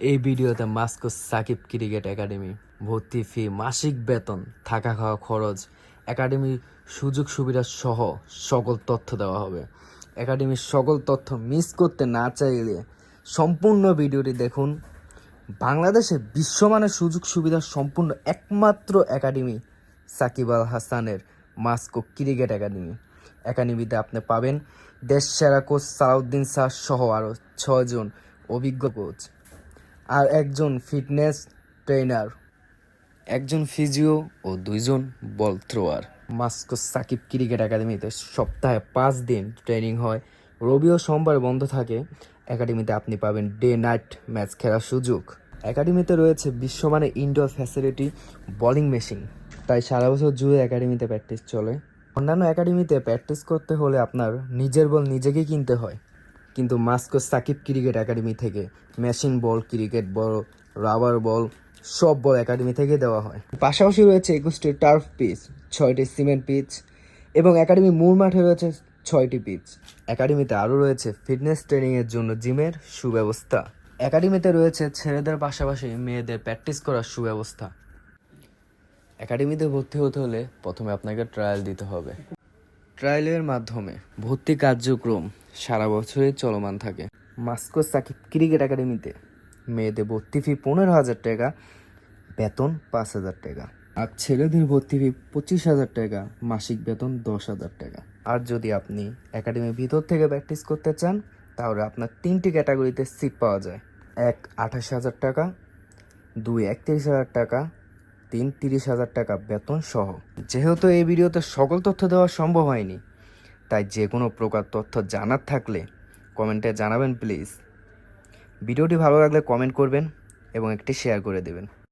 এই ভিডিওতে Moscow Shakib cricket academy, ভর্তি ফি, মাসিক বেতন, থাকা খাওয়া খরচ, একাডেমির সুযোগ সুবিধা সহ সকল তথ্য দেওয়া হবে। একাডেমির সকল তথ্য মিস করতে না চাইলে সম্পূর্ণ ভিডিওটি দেখুন। বাংলাদেশে বিশ্বমানের সুযোগ সুবিধা সম্পূর্ণ একমাত্র একাডেমি সাকিব আল হাসানের মাস্কো ক্রিকেট একাডেমি। একাডেমিতে আপনি পাবেন দেশ সেরা কোচ সালাউদ্দিন শাহ সহ আরও ছজন অভিজ্ঞ কোচ। আর একজন ফিটনেস ট্রেনার একজন ফিজিও ও দুইজন ball thrower. Masco Sakib cricket একাডেমিতে সপ্তাহে পাঁচ দিন ট্রেনিং হয়। রবি ও সোমবার বন্ধ থাকে। একাডেমিতে আপনি পাবেন ডে নাইট ম্যাচ খেলার সুযোগ। একাডেমিতে রয়েছে বিশ্বমানের ইনডোর ফ্যাসিলিটি বোলিং মেশিন তাই সারা বছর জুড়ে একাডেমিতে প্র্যাকটিস চলে। অন্যান্য একাডেমিতে প্র্যাকটিস করতে হলে আপনার নিজের বল নিজেকেই কিনতে হয়। কিন্তু মাস্কো সাকিব ক্রিকেট একাডেমি থেকে machine ball, cricket ball, rubber ball, সব বল একাডেমি থেকে দেওয়া হয়। পাশাপাশি রয়েছে একুশটি টার্ফ পিচ ছয়টি সিমেন্ট পিচ এবং একাডেমি মূল মাঠে রয়েছে ছয়টি পিচ একাডেমিতে আরও রয়েছে ফিটনেস ট্রেনিংয়ের জন্য জিমের সুব্যবস্থা। একাডেমিতে রয়েছে ছেলেদের পাশাপাশি মেয়েদের প্র্যাকটিস করার সুব্যবস্থা। একাডেমিতে ভর্তি হতে হলে প্রথমে আপনাকে ট্রায়াল দিতে হবে। ট্রায়ালের মাধ্যমে ভর্তি কার্যক্রম সারা বছরই চলমান থাকে। মাস্কো সাকিব ক্রিকেট একাডেমিতে মেয়েদের ভর্তি ফি পনেরো হাজার টাকা, বেতন পাঁচ হাজার টাকা। আর ছেলেদের ভর্তি ফি পঁচিশ হাজার টাকা, মাসিক বেতন দশ হাজার টাকা। আর যদি আপনি একাডেমির ভিতর থেকে প্র্যাকটিস করতে চান, তাহলে আপনার তিনটি ক্যাটাগরিতে সিট পাওয়া যায়। এক আঠাশ হাজার টাকা, দুই একত্রিশ হাজার টাকা তিন তিরিশ হাজার টাকা বেতন সহ। যেহেতু এই ভিডিওতে সকল তথ্য দেওয়া সম্ভব হয়নি, তাই যে কোনো প্রকার তথ্য জানার থাকলে কমেন্টে জানাবেন, প্লিজ। ভিডিওটি ভালো লাগলে কমেন্ট করবেন এবং একটি শেয়ার করে দেবেন।